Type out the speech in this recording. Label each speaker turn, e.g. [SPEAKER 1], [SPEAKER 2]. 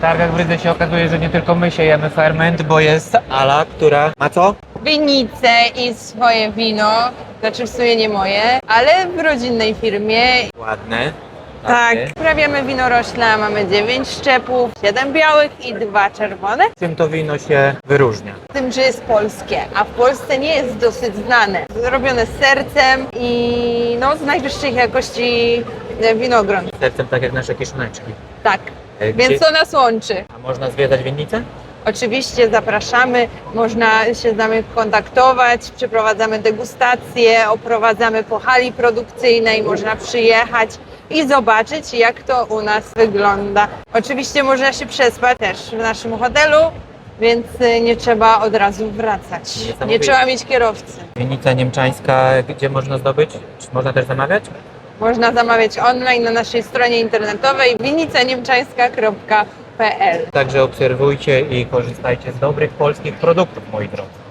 [SPEAKER 1] targach w Rydze się okazuje, że nie tylko my siejemy ferment, bo jest Ala, która ma co?
[SPEAKER 2] winnicę i swoje wino, znaczy w sumie nie moje, ale w rodzinnej firmie.
[SPEAKER 1] Ładne.
[SPEAKER 2] Tak,
[SPEAKER 1] Takie.
[SPEAKER 2] uprawiamy winorośla, mamy 9 szczepów, 7 białych i 2 czerwone.
[SPEAKER 1] Czym to wino się wyróżnia?
[SPEAKER 2] Tym, że jest polskie, a w Polsce nie jest dosyć znane. Zrobione z sercem i no, z najwyższej jakości winogron.
[SPEAKER 1] Sercem tak jak nasze kiszoneczki.
[SPEAKER 2] Tak, więc
[SPEAKER 1] gdzie-
[SPEAKER 2] to nas łączy.
[SPEAKER 1] A można zwiedzać winnicę?
[SPEAKER 2] Oczywiście zapraszamy, można się z nami kontaktować, przeprowadzamy degustacje, oprowadzamy po hali produkcyjnej, można przyjechać i zobaczyć, jak to u nas wygląda. Oczywiście można się przespać też w naszym hotelu, więc y, nie trzeba od razu wracać. Nie trzeba mieć kierowcy.
[SPEAKER 1] Winnica niemczańska, gdzie można zdobyć? Czy można też zamawiać?
[SPEAKER 2] Można zamawiać online na naszej stronie internetowej winnicaniemczańska.pl
[SPEAKER 1] Także obserwujcie i korzystajcie z dobrych polskich produktów, moi drodzy.